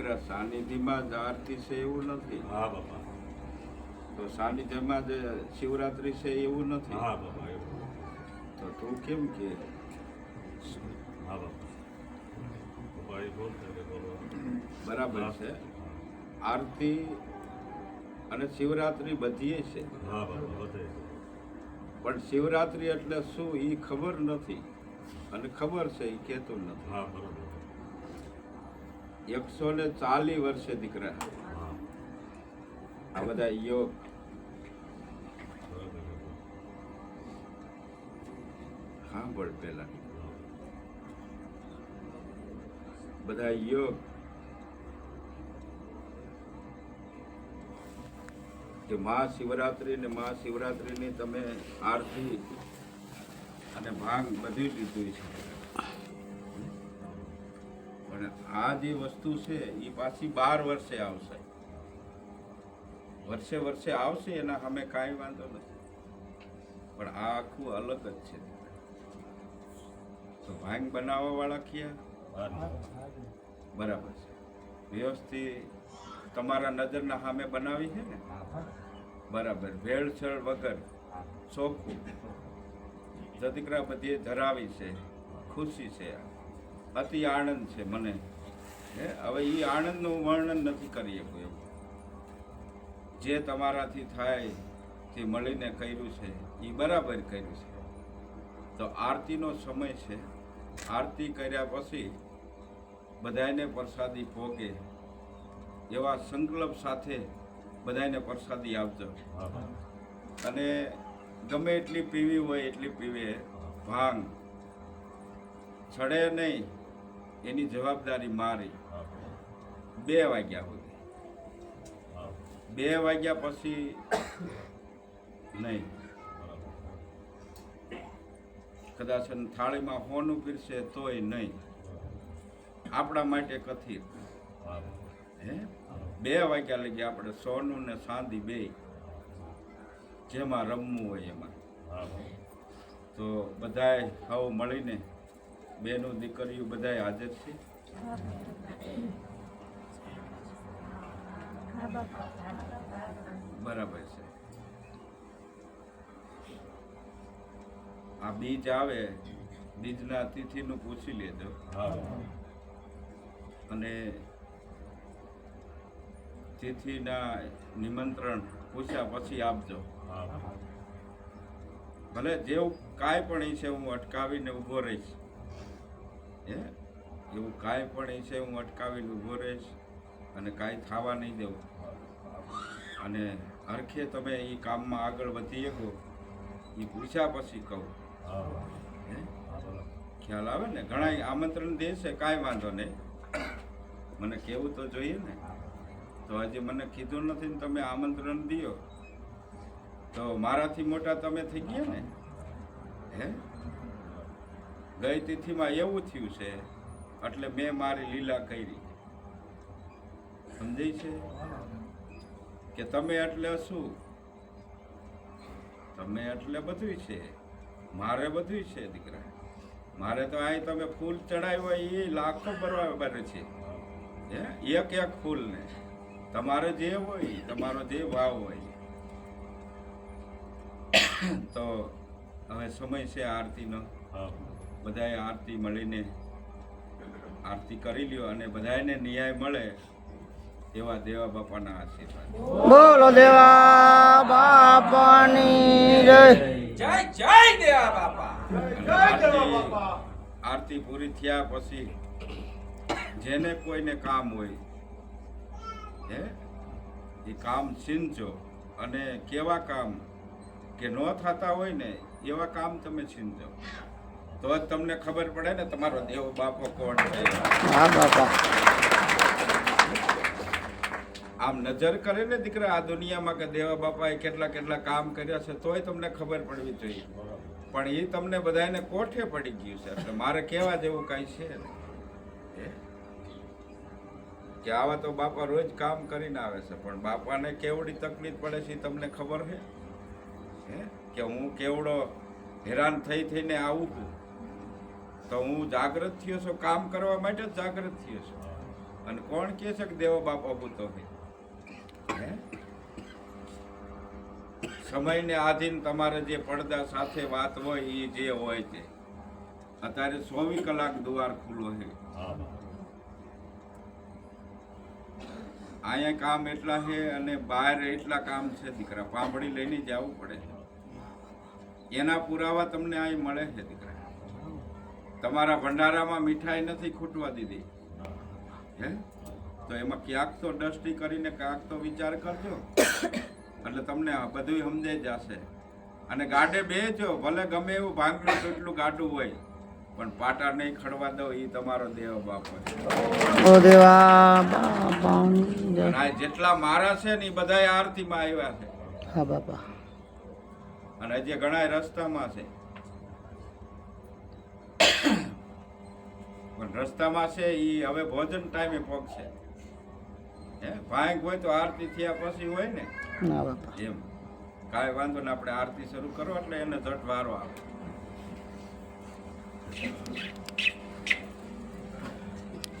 દીકરા સાનિધિમાં જ આરતી છે એવું નથી. હા બાપા. તો સાનિધ્યમાં જ શિવરાત્રી છે એવું નથી? હા બાપા એવું. તો તું કેમ કે? હા બાપા. બરાબર છે. આરતી અને શિવરાત્રી બધીએ છે. હા બાપા પણ શિવરાત્રી એટલે શું એ ખબર નથી. અને ખબર છે એ કહેતું નથી. હા બરોબર. એકસો ને ચાલી વર્ષે દીકરા. આ બધા યોગ હા સાંભળ પેલા બધા યોગ કે મહાશિવરાત્રિ ને મહાશિવરાત્રિની તમે આરતી અને ભાગ બધું લીધું છે. પણ આ જે વસ્તુ છે એ પાછી બાર વર્ષે આવશે. વર્ષે વર્ષે આવશે, એના સામે કાંઈ વાંધો નથી. પણ આ આખું અલગ જ છે. તો ભાંગ બનાવવા વાળા ક્યાં? બરાબર છે. વ્યવસ્થિત તમારા નજરના સામે બનાવી છે ને? બરાબર. ભેળસેળ વગર ચોખ્ખું. જો દીકરા બધી ધરાવી છે. ખુશી છે અતિ આનંદ છે મને. હે, હવે એ આનંદનું વર્ણન નથી કરી શકું એવું. જે તમારાથી થાય તે મળીને કર્યું છે એ બરાબર કર્યું છે. તો આરતીનો સમય છે. આરતી કર્યા પછી બધાને પ્રસાદી ભોગે. એવા સંકલ્પ સાથે બધાને પ્રસાદી આપજો. અને ગમે એટલી પીવી હોય એટલી પીવે. ભાંગ. છડે નહીં. એની જવાબદારી મારી. બે વાગ્યા સુધી. બે વાગ્યા પછી નહીં. કદાચ થાળીમાં હોનું પીરશે તોય નહીં. આપણા માટે કથિર હે? બે વાગ્યા લગી આપણે સોનું ને સાંધી બે. જેમાં રમવું હોય એમાં. તો બધાય સૌ મળીને બેનો દીકરીઓ બધાય હાજર છે. બરાબર છે. આ બીજ આવે બીજના તિથિનું પૂછી લેજો. અને તિથિના નિમંત્રણ પૂછ્યા પછી આપજો. ભલે જેવું કાંઈ પણ છે હું અટકાવીને ઊભો રહીશ. હે? એવું કાંઈ પણ એ છે હું અટકાવીને ઊભો રહીશ અને કાંઈ થવા નહીં દઉં અને હરખે તમે એ કામમાં આગળ વધી શકો એ પૂછ્યા પછી કહું. હે ખ્યાલ આવે ને? ઘણા આમંત્રણ દે છે કાંઈ વાંધો નહીં. મને કેવું તો જોઈએ ને? તો હજી મને કીધું નથી ને તમે આમંત્રણ દો તો મારાથી મોટા તમે થઈ ગયા ને? હે? ગઈ તિથિમાં એવું થયું છે, એટલે મેં મારી લીલા કરી. સમજાય છે? કે તમે એટલે શું? તમે એટલે બધું છે. મારે બધું છે, દીકરા. મારે તો અહીં તમે ફૂલ ચડાવ્યું એ લાખો બરાબર છે. હે? એક એક ફૂલને. તમારે જે હોય, તમારો જે ભાવ હોય. તો હવે સમય છે આરતીનો. બધાએ આરતી મળીને આરતી કરી લ્યો અને બધાને ન્યાય મળે એવા દેવા બાપાના આશીર્વાદ. બોલો દેવા બાપાની જય. જય જય દેવા બાપા. આરતી પૂરી થયા પછી જેને કોઈને કામ હોય હે? એ કામ છીનજો અને કેવા કામ કે ન થતા હોય ને એવા કામ તમે છીનજો. તો જ તમને ખબર પડે ને તમારો દેવ બાપો કોણ છે? આમ નજર કરે ને દીકરા આ દુનિયામાં કે દેવા બાપાએ કેટલા કેટલા કામ કર્યા છે તોય તમને ખબર પડવી જોઈએ. પણ એ તમને બધાને કોઠે પડી ગયું છે? એટલે મારે કહેવા જેવું કાંઈ છે. કે આવા તો બાપા રોજ કામ કરીને આવે છે પણ બાપાને કેવડી તકલીફ પડે છે એ તમને ખબર છે? કે હું કેવડો હેરાન થઈ થઈને આવું છું? તો હું જાગૃત થયો છું કામ કરવા માટે જ જાગૃત થયો છું. અને કોણ કહે છે કે દેવો બાપ અભૂતો હે? સમયને આધીન તમારે જે પડદા સાથે વાત હોય એ જે હોય છે અત્યારે ચોવીસ કલાક દ્વાર ખુલ્લો છે અહીંયા કામ એટલા છે અને બહાર એટલા કામ છે દીકરા. પાંભળી લઈને જવું પડે છે. એના પુરાવા તમને અહીં મળે છે દીકરા. તમારા ભંડારામાં મીઠાઈ નથી ખૂટવા દીધી. હે? તો એમાં ક્યાંક તો ડસ્ટી કરીને ક્યાંક તો વિચાર કરજો. એટલે તમને આ બધું સમજાઈ જશે. અને ગાડે બેજો ભલે ગમે એવું ભાંગડું કેટલું ગાડું હોય. પણ પાટા નહીં ખડવા દો એ તમારો દેવ બાપ દેવા જેટલા મારા છે ને એ બધા આરતીમાં આવ્યા છે. હા બાપા. અને હજી ઘણા રસ્તામાં છે. પણ રસ્તામાં છે એ હવે ભોજન ટાઈમે પહોંચશે હે? ભાંગ હોય તો આરતી થયા પછી હોય ને? એમ. કાંઈ વાંધો ને આપણે આરતી શરૂ કરો એટલે એને ઝટ વારો આવે.